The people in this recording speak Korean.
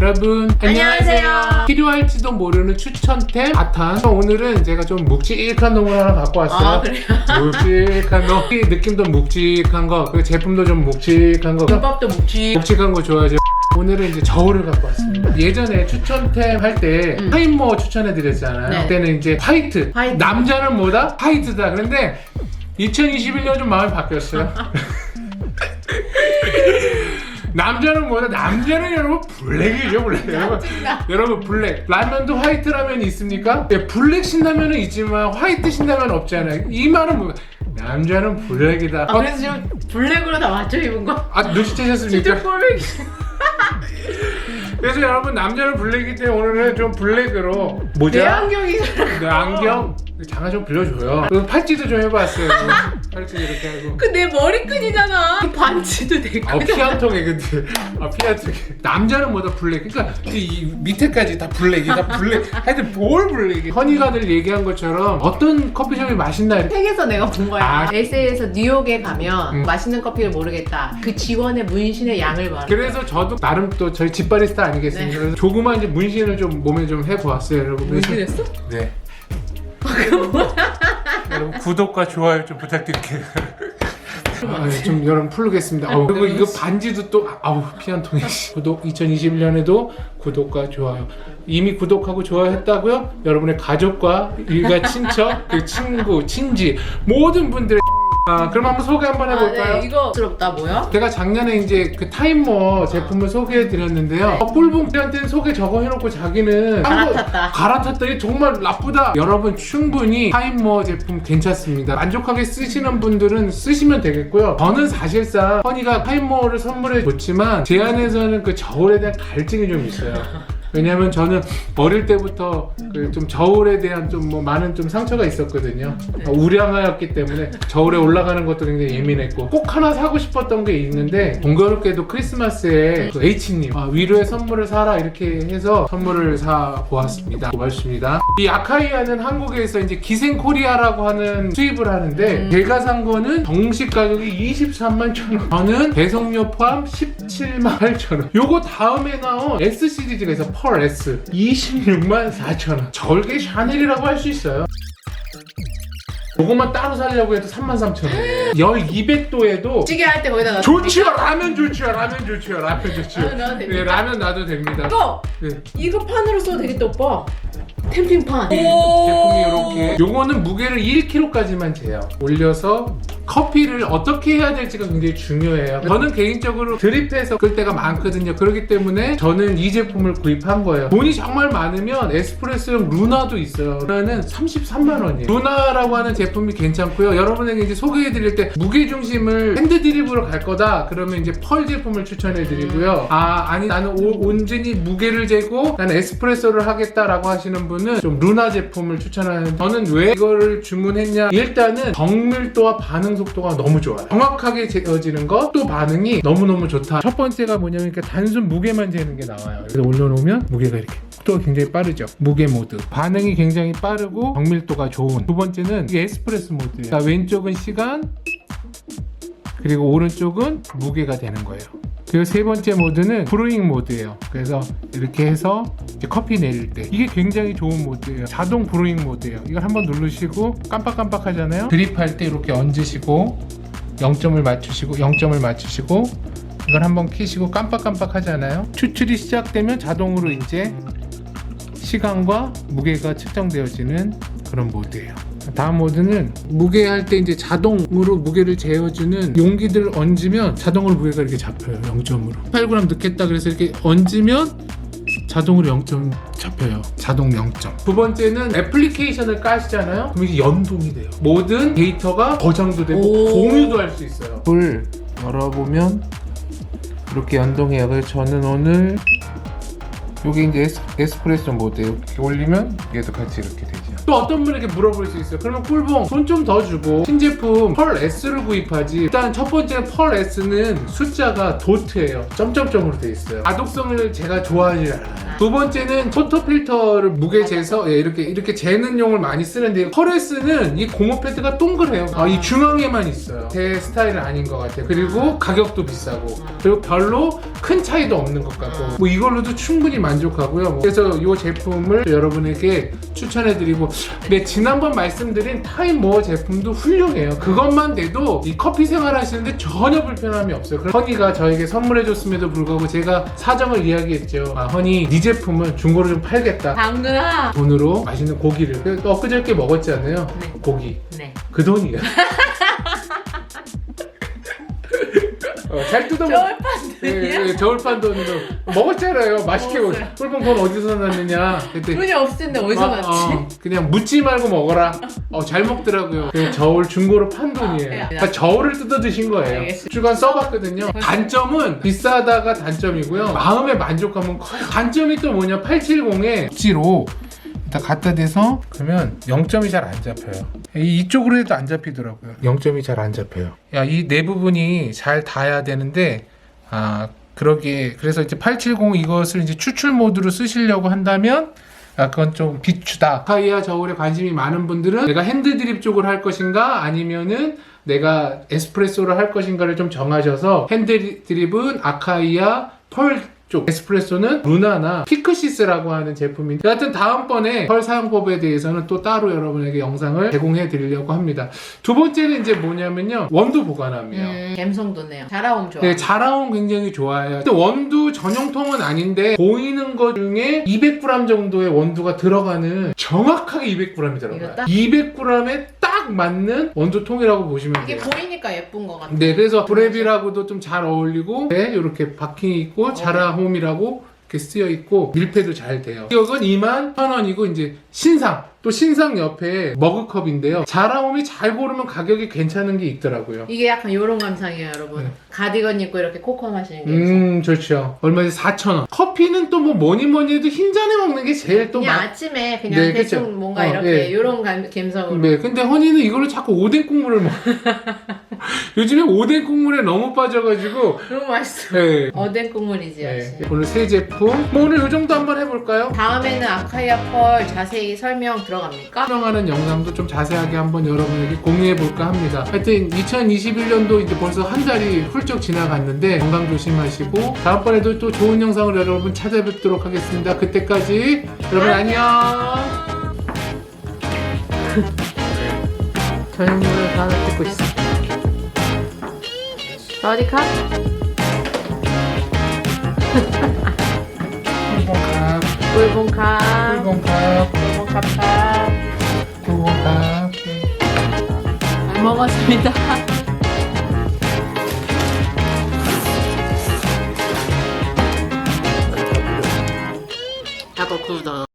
여러분 안녕하세요. 필요할지도 모르는 추천템 아탄 오늘은 제가 좀 묵직한 놈을 하나 갖고 왔어요 아 그래요? 묵직한 놈이 느낌도 묵직한 거그 제품도 좀 묵직한 거 김밥도 묵지. 묵직한 거 좋아하죠 오늘은 이제 저울을 갖고 왔습니다. 예전에 추천템 할때 음. 타임머 추천해 드렸잖아요. 네. 그때는 이제 화이트. 화이트. 남자는 뭐다? 화이트다. 그런데 2021년 좀 마음이 바뀌었어요. 남자는 뭐다? 남자는 여러분 블랙이죠, 블랙. 여러분. 여러분 블랙. 라면도 화이트 라면이 있습니까? 네, 블랙 신라면은 있지만 화이트 신라면 없잖아요. 이 말은 뭐? 남자는 블랙이다. 아 그래서 지금 블랙으로 다 맞춰 입은 거? 아, 눈치채셨습니까? 진짜 꼴보기. 그래서 여러분 남자는 블랙이기 때문에 오늘은 좀 블랙으로 내 모자, 안경이 네, 안경 장화 좀 빌려줘요. 그리고 팔찌도 좀 해봤어요. 팔찌 이렇게 하고. 그 내 머리끈이잖아. 그 반지도 내아 거잖아. 피한통에 근데 아 피 한 통에 남자는 뭐다 블랙 그러니까 이, 이 밑에까지 다 블랙이 다 블랙 하여튼 뭘 블랙이 허니가들 얘기한 것처럼 어떤 커피숍이 맛있나 이렇게 책에서 내가 본 거야. 아. 에세이에서 뉴욕에 가면 음. 맛있는 커피를 모르겠다. 그 직원의 문신의 양을 말해. 그래서 저도 나름 또 저희 집바리스타 아니겠습니까? 네. 그래서 조그만 이제 문신을 좀 몸에 좀 해보았어요 여러분 그래서 문신했어? 네. 여러분 구독과 좋아요 좀 부탁드릴게요. 아, 좀 여러분 풀르겠습니다. 어, 그리고 이거 반지도 또 아우 피 한 통에 구독 2021년에도 구독과 좋아요. 이미 구독하고 좋아요 했다고요? 여러분의 가족과 일가 친척, 그 친구, 친지 모든 분들의 아, 그럼 한번 소개 한번 해볼까요? 아, 네. 이거 부럽다 뭐야? 제가 작년에 이제 그 타임머 제품을 소개해 드렸는데요. 어, 꿀봉한테는 소개 저거 해놓고 자기는 갈아탔다. 갈아탔더니 정말 나쁘다. 여러분 충분히 타임머 제품 괜찮습니다. 만족하게 쓰시는 분들은 쓰시면 되겠고요. 저는 사실상 허니가 타임머를 선물해 줬지만 제 안에서는 그 저울에 대한 갈증이 좀 있어요. 왜냐면 저는 어릴 때부터 그 좀 저울에 대한 좀 뭐 많은 좀 상처가 있었거든요. 어, 우량하였기 때문에 저울에 올라가는 것도 굉장히 예민했고 꼭 하나 사고 싶었던 게 있는데 공교롭게도 크리스마스에 그 H님 아, 위로의 선물을 사라 이렇게 해서 선물을 사 보았습니다. 고맙습니다. 이 아카이아는 한국에서 이제 기생코리아라고 하는 수입을 하는데 음. 제가 산 거는 정식 가격이 23만 천 원. 저는 배송료 포함 17만 8천 원. 요거 다음에 나온 S 시리즈에서 펄 S 26만 4천 원. 절개 샤넬이라고 할 수 있어요. 요것만 따로 살려고 해도 3만 3천 원. 열 200도에도 찌개 할 때 거기다가 좋지요. 라면 좋지요. 라면 좋지요. 라면 좋지요. 라면 넣어도? 네, 라면 놔도 됩니다. 이거 네. 이거 판으로 써도 되겠다 오빠. 캠핑판. 제품이 이렇게 요거는 무게를 1kg까지만 재요 올려서 커피를 어떻게 해야 될지가 굉장히 중요해요. 저는 개인적으로 드립해서 끌 때가 많거든요. 그렇기 때문에 저는 이 제품을 구입한 거예요. 돈이 정말 많으면 에스프레소용 루나도 있어요. 루나는 33만 원이에요. 루나라고 하는 제품이 괜찮고요. 여러분에게 이제 소개해 드릴 때 무게 중심을 핸드 드립으로 갈 거다. 그러면 이제 펄 제품을 추천해 드리고요. 아 아니 나는 오- 온전히 무게를 재고 나는 에스프레소를 하겠다라고 하시는 분은 좀 루나 제품을 추천하는 저는 왜 이거를 주문했냐? 일단은 정밀도와 반응 속도가 너무 좋아요. 정확하게 재어지는 것 또 반응이 너무너무 좋다. 첫 번째가 뭐냐면 그러니까 단순 무게만 재는 게 나와요. 그래서 올려놓으면 무게가 이렇게 속도가 굉장히 빠르죠. 무게 모드. 반응이 굉장히 빠르고 정밀도가 좋은. 두 번째는 이게 에스프레소 모드예요. 왼쪽은 시간 그리고 오른쪽은 무게가 되는 거예요. 그리고 세 번째 모드는 브루잉 모드예요. 그래서 이렇게 해서 커피 내릴 때 이게 굉장히 좋은 모드예요. 자동 브루잉 모드예요. 이걸 한번 누르시고 깜빡깜빡 하잖아요. 드립할 때 이렇게 얹으시고 0점을 맞추시고 0점을 맞추시고 이걸 한번 키시고 깜빡깜빡 하잖아요. 추출이 시작되면 자동으로 이제 시간과 무게가 측정되어지는 그런 모드예요. 다음 모드는 무게 할 때 이제 자동으로 무게를 재어주는 용기들을 얹으면 자동으로 무게가 이렇게 잡혀요. 0점으로. 8g 넣겠다 그래서 이렇게 얹으면 자동으로 0점 잡혀요. 자동 0점. 두 번째는 애플리케이션을 까시잖아요. 그럼 이게 연동이 돼요. 모든 데이터가 저장도 되고 오. 공유도 할 수 있어요. 불 열어보면 이렇게 연동해요. 그래서 저는 오늘 여기 이제 에스, 에스프레소 모드에 이렇게 올리면 얘도 같이 이렇게 되죠. 또 어떤 분에게 물어볼 수 있어요. 그러면 꿀봉 돈 좀 더 주고 신제품 펄 S를 구입하지. 일단 첫 번째 펄 S는 숫자가 도트예요. 점점점으로 돼 있어요. 가독성을 제가 좋아하지 않아요. 두 번째는 포토 필터를 무게 재서 예, 이렇게 이렇게 재는 용을 많이 쓰는데 퍼레스는 이 고무 패드가 동그래요. 아, 이 중앙에만 있어요. 제 스타일은 아닌 것 같아요. 그리고 가격도 비싸고 그리고 별로 큰 차이도 없는 것 같고 뭐 이걸로도 충분히 만족하고요. 그래서 이 제품을 여러분에게 추천해드리고 네 지난번 말씀드린 타임모어 제품도 훌륭해요. 그것만 돼도 이 커피 생활하시는데 전혀 불편함이 없어요. 허니가 저에게 선물해줬음에도 불구하고 제가 사정을 이야기했죠. 아 허니 네 제품은 중고로 좀 팔겠다. 당근아. 돈으로 맛있는 고기를 그 엊그저께 먹었잖아요. 네. 고기 네. 그 돈이에요. 어, 잘 뜯어 먹. 겨울판들이야? 예, 예, 겨울판 돈으로 먹었잖아요. 맛있게 먹. 먹었어요. 꿀봉 돈 어디서 났느냐? 그때 돈이 없을 텐데 어디서 막, 났지? 어, 그냥 묻지 말고 먹어라. 어, 잘 먹더라고요. 그 저울 중고로 판 돈이에요. 네. 그러니까 저울을 뜯어 드신 거예요. 알겠습니다. 주간 써봤거든요. 단점은 비싸다가 단점이고요. 마음에 만족감은 커요. 단점이 또 뭐냐? 870에 억지로 일단 갖다 대서 그러면 0점이 잘 안 잡혀요. 이- 이쪽으로 해도 안 잡히더라고요. 0점이 잘 안 잡혀요. 야, 이내 부분이 잘 닿아야 되는데 아, 그러기에 그래서 이제 870 이것을 이제 추출 모드로 쓰시려고 한다면 아, 그건 좀 비추다. 아카이아 저울에 관심이 많은 분들은 내가 핸드 드립 쪽을 할 것인가 아니면은 내가 에스프레소를 할 것인가를 좀 정하셔서 핸드 드립은 아카이아 펄 쪽, 에스프레소는 루나나 피크시스라고 하는 제품인데 하여튼 다음번에 펄 사용법에 대해서는 또 따로 여러분에게 영상을 제공해 드리려고 합니다. 두 번째는 이제 뭐냐면요. 원두 보관함이에요. 음, 감성도네요. 자라옴 좋아. 네, 자라온 굉장히 좋아요. 근데 원두 전용통은 아닌데 보이는 것 중에 200g 정도의 원두가 들어가는 정확하게 200g이 들어가요. 이거 딱? 200g에 딱 맞는 원두통이라고 보시면 이게 돼요. 보이니까 예쁜 것 같아. 네, 그래서 브레비라고도 좀 잘 어울리고 네, 이렇게 바킹이 있고 자라홈이라고 이렇게 쓰여 있고 밀폐도 잘 돼요. 가격은 2만 1,000원이고 이제 신상 또 신상 옆에 머그컵인데요. 자라홈이 잘 고르면 가격이 괜찮은 게 있더라고요. 이게 약간 요런 감상이에요, 여러분. 네. 가디건 입고 이렇게 코코 마시는 게. 음, 좋죠. 얼마지 4,000원. 커피는 또 뭐 뭐니 뭐니 해도 흰 잔에 먹는 게 제일 또 그냥 맛. 아침에 그냥 네, 대충 그쵸. 뭔가 어, 이렇게 예. 요런 감, 감성으로. 네, 근데 허니는 이걸로 자꾸 오뎅 국물을 먹어. 요즘에 오뎅 국물에 너무 빠져가지고. 너무 맛있어. 네. 어덴 국물이지, 역시. 네. 오늘 새 제품. 뭐 오늘 요 정도 한번 해볼까요? 다음에는 아카이아 펄 자세히 설명 들어갑니까? 설명하는 영상도 좀 자세하게 한번 여러분에게 공유해 볼까 합니다. 하여튼 2021년도 이제 벌써 한 달이 훌쩍 지나갔는데 건강 조심하시고 다음번에도 또 좋은 영상을 여러분 찾아뵙도록 하겠습니다. 그때까지 여러분 안녕. 저녁물을 하나 찍고 있어. 어디가? 꿀봉갑, 꿀봉카. 꿀봉갑, 꿀봉카파. 꿀봉갑. 잘 먹었습니다. 아까 구다.